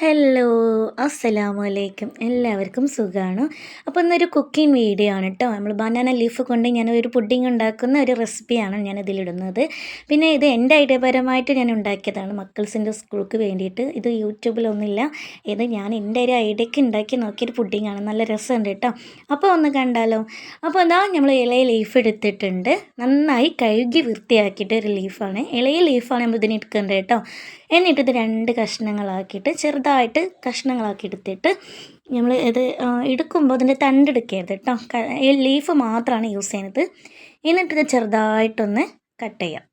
Hello അസ്സലാമു അലൈക്കും എല്ലാവർക്കും സുഖമാണ് അപ്പോൾ ഇന്നൊരു കുക്കിംഗ് വീഡിയോ ആണ് കേട്ടോ നമ്മൾ ബനാന ലീഫ് കൊണ്ട് ഞാൻ ഒരു പുഡിംഗ് ഉണ്ടാക്കുന്ന ഒരു റെസിപ്പിയാണ് ഞാൻ ഇതിലിടുന്നത് പിന്നെ ഇത് എന്റെ ഐഡിയപരമായിട്ട് ഞാൻ ഉണ്ടാക്കിയതാണ് മക്കൾസിന്റെ സ്കൂൾക്ക് വേണ്ടിയിട്ട്. ഇത് യൂട്യൂബിലൊന്നുമില്ല. ഇത് ഞാൻ എന്റെ ഒരു ഐഡിയക്ക് ഉണ്ടാക്കി നോക്കിയൊരു പുഡിങ്ങാണ് നല്ല രസമുണ്ട് കേട്ടോ അപ്പോൾ ഒന്ന് കണ്ടാലോ? അപ്പോൾ എന്താ നമ്മൾ ഇളയ ലീഫ് എടുത്തിട്ടുണ്ട്. നന്നായി കഴുകി വൃത്തിയാക്കിയിട്ട് ഒരു ലീഫാണ് ഇളയ ലീഫാണ് നമ്മൾ ഇതിന് എടുക്കേണ്ടത് കേട്ടോ എന്നിട്ട് ഇത് രണ്ട് കഷ്ണങ്ങളാക്കിയിട്ട് ചെറുതായിട്ട് കഷ്ണങ്ങളാക്കി എടുത്തിട്ട് നമ്മൾ ഇത് എടുക്കുമ്പോൾ അതിന്റെ തണ്ടെടുക്കരുത് കേട്ടോ ഈ ലീഫ് മാത്രമാണ് യൂസ് ചെയ്യുന്നത്. എന്നിട്ട് ചെറുതായിട്ടൊന്ന് കട്ട് ചെയ്യാം.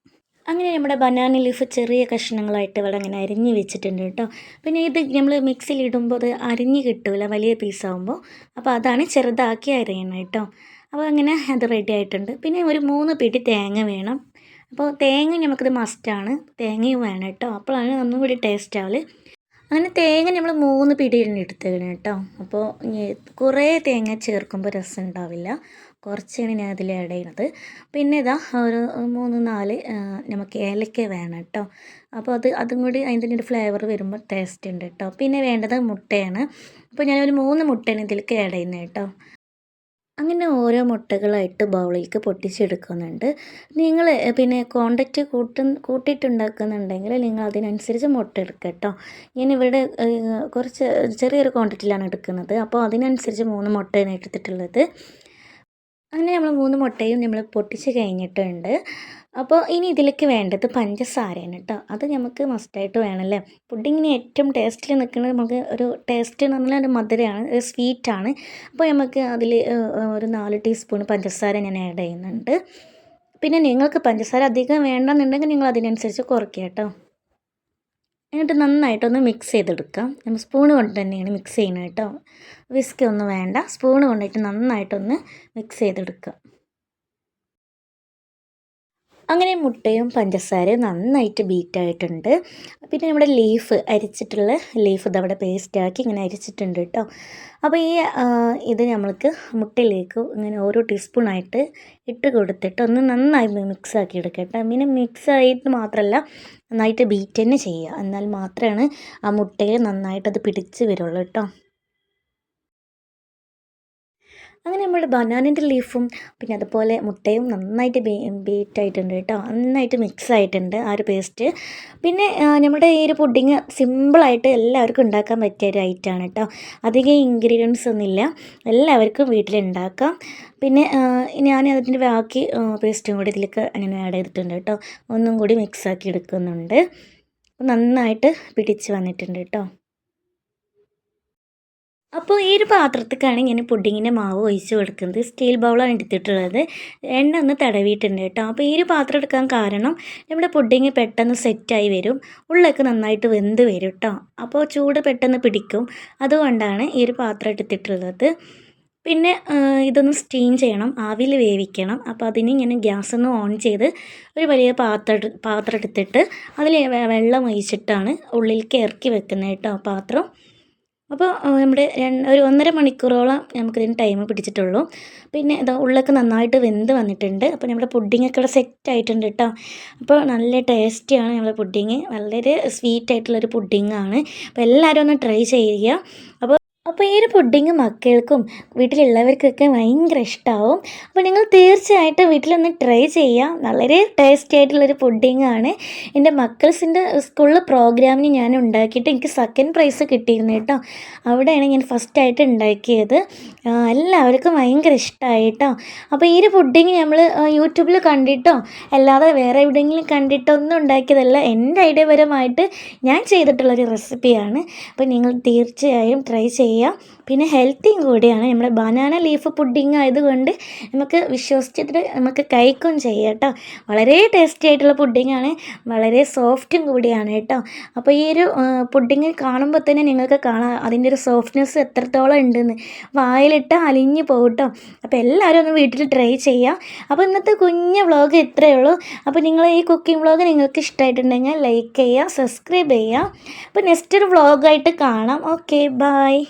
അങ്ങനെ നമ്മുടെ ബനാന ലീഫ് ചെറിയ കഷ്ണങ്ങളായിട്ട് ഇവിടെ അങ്ങനെ അരിഞ്ഞ് വെച്ചിട്ടുണ്ട് കേട്ടോ പിന്നെ ഇത് നമ്മൾ മിക്സിയിൽ ഇടുമ്പോൾ അത് അരിഞ്ഞ് കിട്ടില്ല വലിയ പീസാകുമ്പോൾ അപ്പോൾ അതാണ് ചെറുതാക്കി അരിയണം കേട്ടോ അപ്പോൾ അങ്ങനെ അത് റെഡി ആയിട്ടുണ്ട്. പിന്നെ ഒരു മൂന്ന് പിടി തേങ്ങ വേണം. അപ്പോൾ തേങ്ങ നമുക്കിത് മസ്റ്റാണ് തേങ്ങയും വേണം കേട്ടോ അപ്പോഴാണ് ഒന്നും കൂടി ടേസ്റ്റ് ആവൽ. അങ്ങനെ തേങ്ങ നമ്മൾ മൂന്ന് പിടിയാണ് എടുത്തേക്കണം കേട്ടോ. അപ്പോൾ കുറേ തേങ്ങ ചേർക്കുമ്പോൾ രസം ഉണ്ടാവില്ല. കുറച്ചാണ് ഞാൻ അതിൽ ആഡ് ചെയ്യുന്നത് പിന്നെ ഇതാ ഒരു മൂന്ന് നാല് നമുക്ക് ഏലക്ക വേണം കേട്ടോ. അപ്പോൾ അത് അതും കൂടി അതിന്റെ ഒരു ഫ്ലേവർ വരുമ്പോൾ ടേസ്റ്റ് ഉണ്ട് കേട്ടോ. പിന്നെ വേണ്ടത് മുട്ടയാണ്. അപ്പോൾ ഞാനൊരു മൂന്ന് മുട്ടയാണ് ഇതിലേക്ക് ആഡ് ചെയ്യുന്നത് കേട്ടോ. അങ്ങനെ ഓരോ മുട്ടകളായിട്ട് ബൗളിലേക്ക് പൊട്ടിച്ചെടുക്കുന്നുണ്ട്. നിങ്ങൾ പിന്നെ കോണ്ടക്റ്റ് കൂട്ട കൂട്ടിയിട്ടുണ്ടാക്കുന്നുണ്ടെങ്കിൽ നിങ്ങൾ അതിനനുസരിച്ച് മുട്ട എടുക്കുക കേട്ടോ ഞാൻ ഇവിടെ കുറച്ച് ചെറിയൊരു ക്വാണ്ടിറ്റിയിലാണ് എടുക്കുന്നത്. അപ്പോൾ അതിനനുസരിച്ച് മൂന്ന് മുട്ടയാണ് എടുത്തിട്ടുള്ളത്. അങ്ങനെ നമ്മൾ മൂന്ന് മുട്ടയും നമ്മൾ പൊട്ടിച്ച് കഴിഞ്ഞിട്ടുണ്ട്. അപ്പോൾ ഇനി ഇതിലേക്ക് വേണ്ടത് പഞ്ചസാരയാണ് കേട്ടോ. അത് നമുക്ക് മസ്റ്റായിട്ട് വേണമല്ലേ പുഡിങ്ങിന് ഏറ്റവും ടേസ്റ്റിൽ നിൽക്കുന്നത് നമുക്ക് ഒരു ടേസ്റ്റ് എന്ന് പറഞ്ഞാൽ ഒരു മധുരമാണ് ഒരു സ്വീറ്റാണ് അപ്പോൾ നമുക്ക് അതിൽ ഒരു നാല് ടീസ്പൂൺ പഞ്ചസാര ഞാൻ ആഡ് ചെയ്യുന്നുണ്ട്. പിന്നെ നിങ്ങൾക്ക് പഞ്ചസാര അധികം വേണമെന്നുണ്ടെങ്കിൽ നിങ്ങൾ അതിനനുസരിച്ച് കുറയ്ക്കുക കേട്ടോ. എന്നിട്ട് നന്നായിട്ടൊന്ന് മിക്സ് ചെയ്തെടുക്കാം നമ്മൾ സ്പൂൺ കൊണ്ട് തന്നെയാണ് മിക്സ് ചെയ്യുന്നത് കേട്ടോ. വിസ്ക് ഒന്നും വേണ്ട. സ്പൂൺ കൊണ്ടിട്ട് നന്നായിട്ടൊന്ന് മിക്സ് ചെയ്തെടുക്കുക. അങ്ങനെ മുട്ടയും പഞ്ചസാരയും നന്നായിട്ട് ബീറ്റായിട്ടുണ്ട്. പിന്നെ നമ്മുടെ ലീഫ് അരിച്ചിട്ടുള്ള ലീഫ് ഇതവിടെ പേസ്റ്റാക്കി ഇങ്ങനെ അരിച്ചിട്ടുണ്ട് കേട്ടോ അപ്പോൾ ഈ ഇത് നമ്മൾക്ക് മുട്ടയിലേക്ക് ഇങ്ങനെ ഓരോ ടീസ്പൂണായിട്ട് ഇട്ട് കൊടുത്തിട്ട് ഒന്ന് നന്നായി മിക്സ് ആക്കി എടുക്കട്ടെ. പിന്നെ മിക്സ് ആയിട്ട് മാത്രമല്ല നന്നായിട്ട് ബീറ്റ് തന്നെ ചെയ്യുക. എന്നാൽ മാത്രമാണ് ആ മുട്ടയിൽ നന്നായിട്ട് അത് പിടിച്ച് വരുള്ളൂ കേട്ടോ അങ്ങനെ നമ്മൾ ബനാനിന്റെ ലീഫും പിന്നെ അതുപോലെ മുട്ടയും നന്നായിട്ട് ബീറ്റ് ആയിട്ടുണ്ട് കേട്ടോ. നന്നായിട്ട് മിക്സ് ആയിട്ടുണ്ട് ആ ഒരു പേസ്റ്റ് പിന്നെ നമ്മുടെ ഈ ഒരു പുഡിങ് സിമ്പിളായിട്ട് എല്ലാവർക്കും ഉണ്ടാക്കാൻ പറ്റിയ ഒരു ഐറ്റമാണ് കേട്ടോ. അധികം ഇൻഗ്രീഡിയൻസ് ഒന്നുമില്ല. എല്ലാവർക്കും വീട്ടിലുണ്ടാക്കാം. പിന്നെ ഞാൻ അതിന്റെ ബാക്കി പേസ്റ്റും കൂടി ഇതിലേക്ക് അങ്ങനെ ആഡ് ചെയ്തിട്ടുണ്ട് കേട്ടോ. ഒന്നും കൂടി മിക്സ് ആക്കി എടുക്കുന്നുണ്ട്. നന്നായിട്ട് പിടിച്ച് വന്നിട്ടുണ്ട് കേട്ടോ. അപ്പോൾ ഈ ഒരു പാത്രത്തേക്കാണ് ഞാൻ പുഡിങ്ങിന്റെ മാവ് ഒഴിച്ച് കൊടുക്കുന്നത്. സ്റ്റീൽ ബൗളാണ് എടുത്തിട്ടുള്ളത്. എണ്ണ ഒന്ന് തടവിയിട്ടുണ്ട് കേട്ടോ. അപ്പോൾ ഈ ഒരു പാത്രം എടുക്കാൻ കാരണം നമ്മുടെ പുഡിങ് പെട്ടെന്ന് സെറ്റായി വരും. ഉള്ളൊക്കെ നന്നായിട്ട് വെന്ത് വരും കേട്ടോ. അപ്പോൾ ചൂട് പെട്ടെന്ന് പിടിക്കും. അതുകൊണ്ടാണ് ഈ ഒരു പാത്രം എടുത്തിട്ടുള്ളത്. പിന്നെ ഇതൊന്ന് സ്റ്റീം ചെയ്യണം. ആവിയിൽ വേവിക്കണം. അപ്പോൾ അതിന് ഇങ്ങനെ ഗ്യാസ് ഒന്ന് ഓൺ ചെയ്ത് ഒരു വലിയ പാത്രം പാത്രം എടുത്തിട്ട് അതിൽ വെള്ളം ഒഴിച്ചിട്ടാണ് ഉള്ളിലേക്ക് ഇറക്കി വെക്കുന്നത് കേട്ടോ പാത്രം. അപ്പോൾ നമ്മുടെ ഒരു ഒന്നര മണിക്കൂറോളം നമുക്കിതിന് ടൈം പിടിച്ചിട്ടുള്ളൂ. പിന്നെ ഇതാ ഉള്ളൊക്കെ നന്നായിട്ട് വെന്ത് വന്നിട്ടുണ്ട്. അപ്പോൾ നമ്മുടെ പുഡിങ്ങൊക്കെ ഇവിടെ സെറ്റ് ആയിട്ടുണ്ട് കേട്ടോ അപ്പോൾ നല്ല ടേസ്റ്റിയാണ് നമ്മുടെ പുഡിങ് വളരെ സ്വീറ്റ് ആയിട്ടുള്ളൊരു പുഡിങ്ങാണ് അപ്പോൾ എല്ലാവരും ഒന്ന് ട്രൈ ചെയ്യുക. അപ്പോൾ അപ്പോൾ ഈ ഒരു പുഡിങ് മക്കൾക്കും വീട്ടിലുള്ളവർക്കൊക്കെ ഭയങ്കര ഇഷ്ടമാവും അപ്പോൾ നിങ്ങൾ തീർച്ചയായിട്ടും വീട്ടിലൊന്ന് ട്രൈ ചെയ്യുക വളരെ ടേസ്റ്റി ആയിട്ടുള്ളൊരു പുഡിങ്ങാണ് എന്റെ മക്കൾസിന്റെ സ്കൂളിൽ പ്രോഗ്രാമിന് ഞാൻ ഉണ്ടാക്കിയിട്ട് എനിക്ക് സെക്കൻഡ് പ്രൈസ് കിട്ടിയിരുന്നു കേട്ടോ. അവിടെയാണ് ഞാൻ ഫസ്റ്റ് ആയിട്ട് ഉണ്ടാക്കിയത്. എല്ലാവർക്കും ഭയങ്കര ഇഷ്ടമായി കേട്ടോ അപ്പോൾ ഈ ഒരു പുഡിങ് നമ്മൾ യൂട്യൂബിൽ കണ്ടിട്ടോ? അല്ലാതെ വേറെ എവിടെയെങ്കിലും കണ്ടിട്ടോ? ഒന്നും ഉണ്ടാക്കിയതല്ല. എന്റെ ഐഡിയപരമായിട്ട് ഞാൻ ചെയ്തിട്ടുള്ളൊരു റെസിപ്പിയാണ് അപ്പോൾ നിങ്ങൾ തീർച്ചയായും ട്രൈ ചെയ്യുക ചെയ്യുക. പിന്നെ ഹെൽത്തിയും കൂടിയാണ്. നമ്മുടെ ബനാന ലീഫ് പുഡിങ് ആയതുകൊണ്ട് നമുക്ക് വിശ്വസിച്ചിട്ട് നമുക്ക് കഴിക്കുകയും ചെയ്യാം കേട്ടോ. വളരെ ടേസ്റ്റി ആയിട്ടുള്ള പുഡിങ്ങാണ് വളരെ സോഫ്റ്റും കൂടിയാണ് കേട്ടോ. അപ്പോൾ ഈ ഒരു പുഡിങ് കാണുമ്പോൾ തന്നെ നിങ്ങൾക്ക് കാണാം അതിന്റെ ഒരു സോഫ്റ്റ്നെസ് എത്രത്തോളം ഉണ്ടെന്ന്. വായിലിട്ട് അലിഞ്ഞു പോകും കേട്ടോ. അപ്പോൾ എല്ലാവരും ഒന്ന് വീട്ടിൽ ട്രൈ ചെയ്യാം അപ്പോൾ ഇന്നത്തെ കുഞ്ഞ് വ്ളോഗ് ഇത്രയേ ഉള്ളൂ. അപ്പോൾ നിങ്ങൾ ഈ കുക്കിംഗ് വ്ളോഗ് നിങ്ങൾക്ക് ഇഷ്ടമായിട്ടുണ്ടെങ്കിൽ ലൈക്ക് ചെയ്യുക സബ്സ്ക്രൈബ് ചെയ്യുക. അപ്പോൾ നെക്സ്റ്റ് ഒരു വ്ളോഗായിട്ട് കാണാം. Okay bye